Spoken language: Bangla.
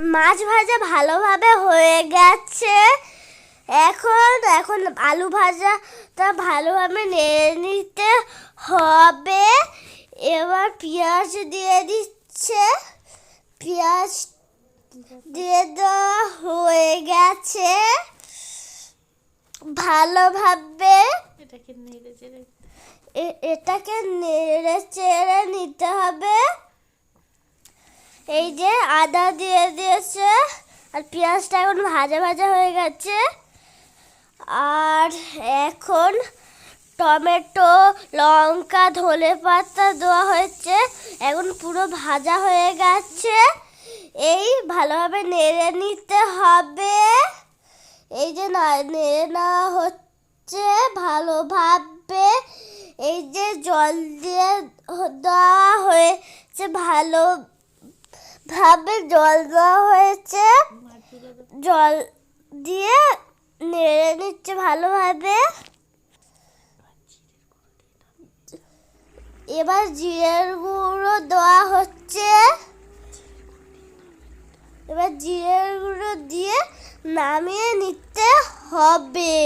মাছ ভাজা ভালোভাবে হয়ে গেছে। এখন এখন আলু ভাজাটা ভালোভাবে নেড়ে নিতে হবে। এবার পেঁয়াজ দিয়ে দিচ্ছে। পেঁয়াজ দিয়ে দেওয়া হয়ে গেছে। ভালোভাবে এটাকে নেড়ে চেড়ে এ- এটাকে নেড়ে চেড়ে নিতে হবে এই যে আদা দিয়ে দিয়েছে, আর পেঁয়াজটা এখন ভাজা ভাজা হয়ে গেছে। আর এখন টমেটো, লঙ্কা ধনে পাতা দেওয়া হয়েছে। এখন পুরো ভাজা হয়ে গেছে। এই ভালোভাবে নেড়ে নিতে হবে। এই যে নেড়ে নেওয়া হচ্ছে ভালোভাবে। এই যে জল দিয়ে দেওয়া হয়েছে ভালো ভাবে জল দেওয়া হয়েছে। জল দিয়ে নেড়ে নিচ্ছে ভালোভাবে। এবার জিরের গুঁড়ো দেওয়া হচ্ছে। এবার জিরের গুঁড়ো দিয়ে নামিয়ে নিতে হবে।